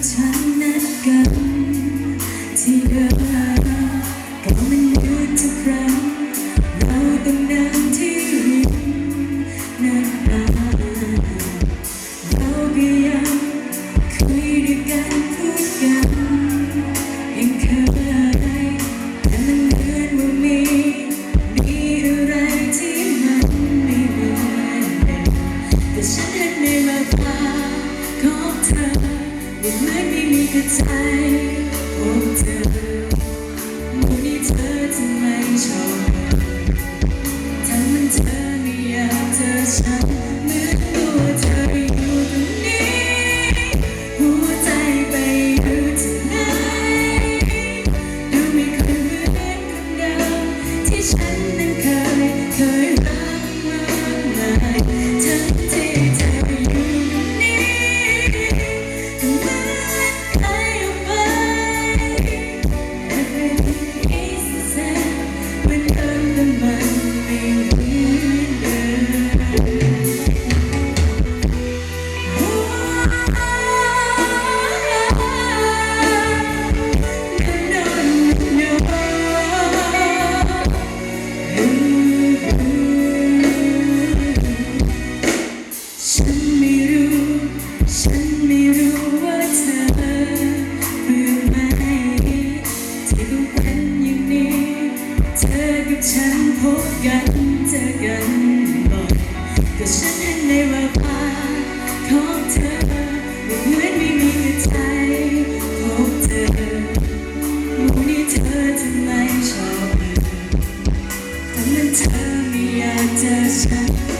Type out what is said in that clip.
괜찮아 คือใจของเธอมูนี้เธอทำไมชอบทั้มันเธอไม่อยากเจอฉัน กันเจอกันบ่อยก็ฉันเห็นในแววตาของเธอไม่เหมือนไม่มีใจของเธอวันนี้เธอทำไมชอบทำมันเธอไม่อยากเจอฉัน